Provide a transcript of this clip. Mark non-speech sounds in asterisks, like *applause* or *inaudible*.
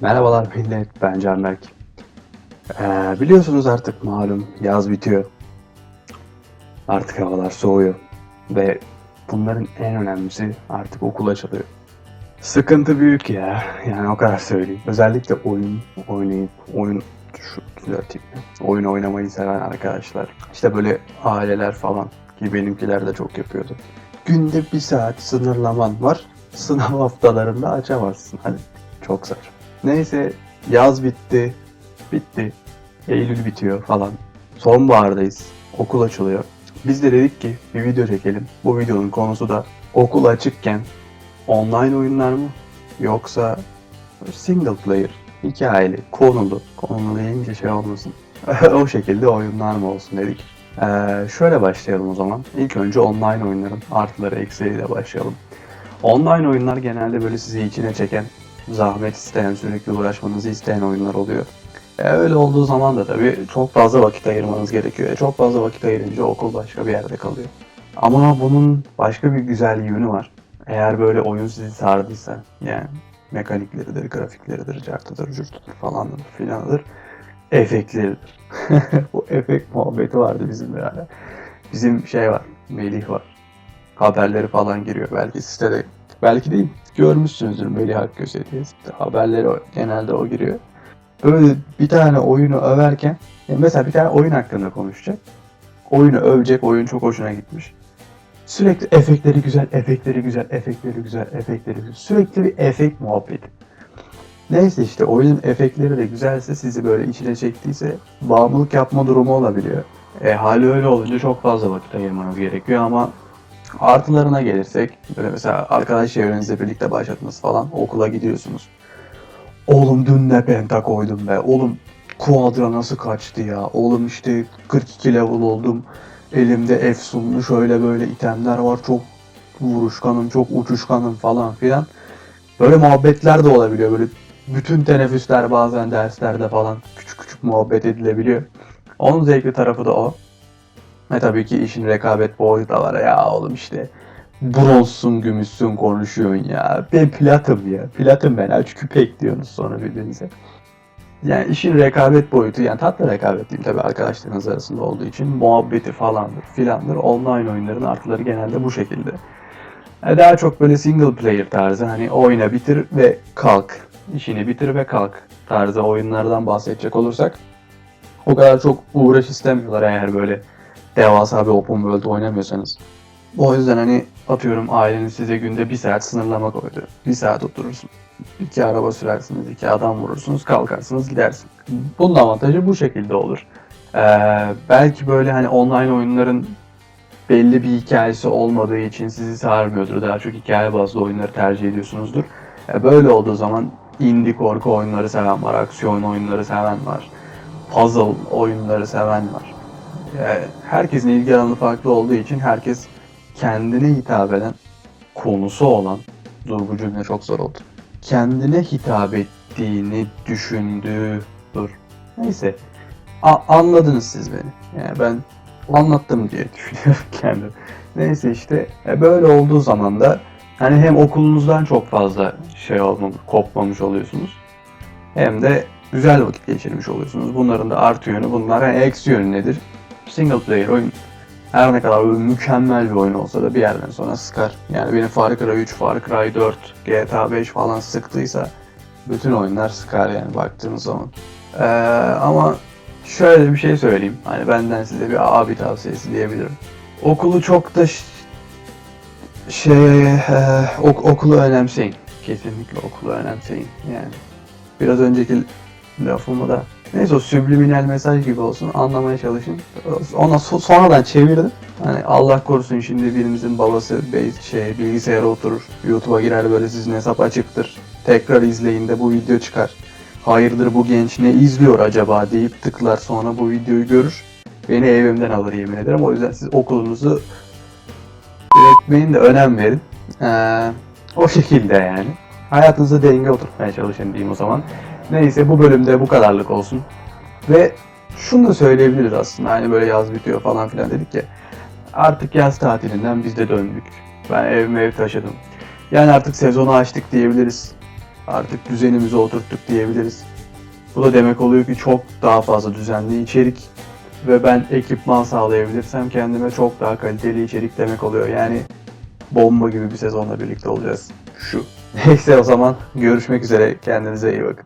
Merhabalar millet, ben Canberk. Ee, biliyorsunuz artık malum yaz bitiyor. Artık havalar soğuyor. Ve bunların en önemlisi artık okul açılıyor. Sıkıntı büyük ya, yani o kadar söyleyeyim. Özellikle oyun oynayıp, oyun şu düzelteyim ya. Oyun oynamayı seven arkadaşlar. İşte böyle aileler falan ki benimkiler de çok yapıyordu. Günde bir saat sınırlaman var. Sınav haftalarında açamazsın. Hani çok saçma. Neyse yaz bitti. Bitti. Eylül bitiyor falan. Sonbahardayız. Okul açılıyor. Biz de dedik ki bir video çekelim. Bu videonun konusu da okul açıkken online oyunlar mı? Yoksa single player, hikayeli, konulu, konulu deyince şey olmasın. *laughs* o şekilde oyunlar mı olsun dedik. Ee, şöyle başlayalım o zaman. İlk önce online oyunların artıları eksileriyle başlayalım. Online oyunlar genelde böyle sizi içine çeken, zahmet isteyen, sürekli uğraşmanızı isteyen oyunlar oluyor. E, öyle olduğu zaman da tabii çok fazla vakit ayırmanız gerekiyor. E, çok fazla vakit ayırınca okul başka bir yerde kalıyor. Ama bunun başka bir güzel yönü var. Eğer böyle oyun sizi sardıysa, yani mekanikleridir, grafikleridir, cartıdır, cürtüdür falandır filandır, efektleridir. *laughs* Bu efekt muhabbeti vardı bizim beraber. Bizim şey var, Melih var. Haberleri falan giriyor belki sitede. Belki değil, görmüşsünüzdür Melih Akgöze diye. Haberleri genelde o giriyor. Böyle bir tane oyunu överken, ya mesela bir tane oyun hakkında konuşacak. Oyunu övecek, oyun çok hoşuna gitmiş. Sürekli efektleri güzel, efektleri güzel, efektleri güzel, efektleri güzel. Sürekli bir efekt muhabbeti. Neyse işte oyunun efektleri de güzelse sizi böyle içine çektiyse bağımlılık yapma durumu olabiliyor. E, hali öyle olunca çok fazla vakit ayırmanız gerekiyor ama artılarına gelirsek böyle mesela arkadaş çevrenizle birlikte başlatması falan okula gidiyorsunuz. Oğlum dün ne penta koydum be. Oğlum kuadra nasıl kaçtı ya. Oğlum işte 42 level oldum. Elimde efsunlu şöyle böyle itemler var. Çok vuruşkanım, çok uçuşkanım falan filan. Böyle muhabbetler de olabiliyor. Böyle bütün teneffüsler bazen derslerde falan küçük küçük muhabbet edilebiliyor. Onun zevkli tarafı da o. Ve tabii ki işin rekabet boyutu da var. Ya oğlum işte bronzsun, gümüşsün konuşuyorsun ya. Ben platım ya. Platım ben. Aç küpek diyorsunuz sonra birbirinize. Yani işin rekabet boyutu yani tatlı rekabet diyeyim tabii arkadaşlarınız arasında olduğu için muhabbeti falandır filandır. Online oyunların artıları genelde bu şekilde. E, Daha çok böyle single player tarzı hani oyna bitir ve kalk. İşini bitir ve kalk tarzı oyunlardan bahsedecek olursak o kadar çok uğraş istemiyorlar eğer böyle devasa bir open world oynamıyorsanız. O yüzden hani atıyorum aileniz size günde bir saat sınırlama koydu. Bir saat oturursun. İki araba sürersiniz, iki adam vurursunuz, kalkarsınız, gidersiniz. Bunun avantajı bu şekilde olur. Ee, belki böyle hani online oyunların belli bir hikayesi olmadığı için sizi sarmıyordur. Daha çok hikaye bazlı oyunları tercih ediyorsunuzdur. Ee, böyle olduğu zaman indie korku oyunları seven var, aksiyon oyunları seven var, puzzle oyunları seven var. Herkesin ilgi alanı farklı olduğu için herkes kendine hitap eden, konusu olan, dur bu cümle çok zor oldu. Kendine hitap ettiğini düşündüğü, dur. Neyse, A- anladınız siz beni. Yani ben anlattım diye *laughs* düşünüyorum kendim. Neyse işte e, böyle olduğu zaman da hani hem okulunuzdan çok fazla şey olmamış, kopmamış oluyorsunuz. Hem de güzel vakit geçirmiş oluyorsunuz. Bunların da artı yönü bunlar. Yani eksi yönü nedir? Single player oyun her ne kadar böyle mükemmel bir oyun olsa da bir yerden sonra sıkar. Yani beni Far Cry 3, Far Cry 4, GTA 5 falan sıktıysa bütün oyunlar sıkar yani baktığınız zaman. Ee, ama şöyle bir şey söyleyeyim. Hani benden size bir abi tavsiyesi diyebilirim. Okulu çok da şey e, ok- okulu önemseyin. Kesinlikle okulu önemseyin. Yani biraz önceki lafımı da neyse o subliminal mesaj gibi olsun anlamaya çalışın. Ona so- sonradan çevirdim. Hani Allah korusun şimdi birimizin babası şey bilgisayara oturur, YouTube'a girer böyle sizin hesap açıktır. Tekrar izleyin de bu video çıkar. Hayırdır bu genç ne izliyor acaba deyip tıklar sonra bu videoyu görür. Beni evimden alır yemin ederim. O yüzden siz okulunuzu üretmeyin de önem verin. Ee, o şekilde yani. Hayatınızı denge oturtmaya çalışın diyeyim o zaman. Neyse bu bölümde bu kadarlık olsun. Ve şunu da söyleyebiliriz aslında hani böyle yaz bitiyor falan filan dedik ya. Artık yaz tatilinden biz de döndük. Ben evime ev taşıdım. Yani artık sezonu açtık diyebiliriz. artık düzenimizi oturttuk diyebiliriz. Bu da demek oluyor ki çok daha fazla düzenli içerik ve ben ekipman sağlayabilirsem kendime çok daha kaliteli içerik demek oluyor. Yani bomba gibi bir sezonla birlikte olacağız. Şu. *laughs* Neyse o zaman görüşmek üzere. Kendinize iyi bakın.